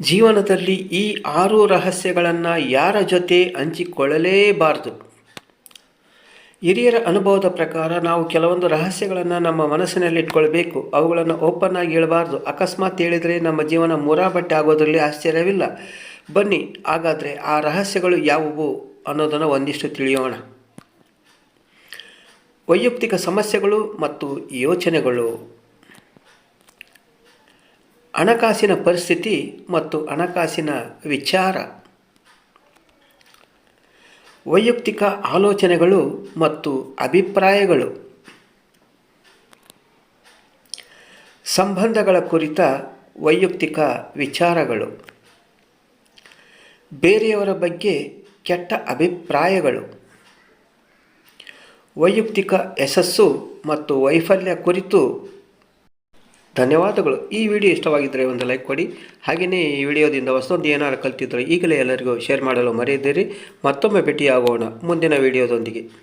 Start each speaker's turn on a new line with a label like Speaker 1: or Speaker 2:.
Speaker 1: ಜೀವನದಲ್ಲಿ ಈ ಆರು ರಹಸ್ಯಗಳನ್ನು ಯಾರ ಜೊತೆ ಹಂಚಿಕೊಳ್ಳಲೇಬಾರದು? ಹಿರಿಯರ ಅನುಭವದ ಪ್ರಕಾರ ನಾವು ಕೆಲವೊಂದು ರಹಸ್ಯಗಳನ್ನು ನಮ್ಮ ಮನಸ್ಸಿನಲ್ಲಿ ಇಟ್ಕೊಳ್ಬೇಕು ಅವುಗಳನ್ನು ಓಪನ್ ಆಗಿ ಹೇಳಬಾರ್ದು. ಅಕಸ್ಮಾತ್ ಹೇಳಿದರೆ ನಮ್ಮ ಜೀವನ ಮುರಾಬಟ್ಟೆ ಆಗೋದರಲ್ಲಿ ಆಶ್ಚರ್ಯವಿಲ್ಲ. ಬನ್ನಿ, ಹಾಗಾದರೆ ಆ ರಹಸ್ಯಗಳು ಯಾವುವು ಅನ್ನೋದನ್ನು ಒಂದಿಷ್ಟು ತಿಳಿಯೋಣ. ವೈಯಕ್ತಿಕ ಸಮಸ್ಯೆಗಳು ಮತ್ತು ಯೋಚನೆಗಳು. ಹಣಕಾಸಿನ ಪರಿಸ್ಥಿತಿ ಮತ್ತು ಹಣಕಾಸಿನ ವಿಚಾರ. ವೈಯಕ್ತಿಕ ಆಲೋಚನೆಗಳು ಮತ್ತು ಅಭಿಪ್ರಾಯಗಳು. ಸಂಬಂಧಗಳ ಕುರಿತ ವೈಯಕ್ತಿಕ ವಿಚಾರಗಳು. ಬೇರೆಯವರ ಬಗ್ಗೆ ಕೆಟ್ಟ ಅಭಿಪ್ರಾಯಗಳು. ವೈಯಕ್ತಿಕ ಯಶಸ್ಸು ಮತ್ತು ವೈಫಲ್ಯ ಕುರಿತು ಧನ್ಯವಾದಗಳು. ಈ ವಿಡಿಯೋ ಇಷ್ಟವಾಗಿದ್ದರೆ ಒಂದು ಲೈಕ್ ಕೊಡಿ. ಹಾಗೆಯೇ ಈ ವಿಡಿಯೋದಿಂದ ಹೊಸದೊಂದು ಏನಾರು ಕಲ್ತಿದ್ದರೆ ಈಗಲೇ ಎಲ್ಲರಿಗೂ ಶೇರ್ ಮಾಡಲು ಮರೆಯದಿರಿ. ಮತ್ತೊಮ್ಮೆ ಭೇಟಿಯಾಗೋಣ ಮುಂದಿನ ವಿಡಿಯೋದೊಂದಿಗೆ.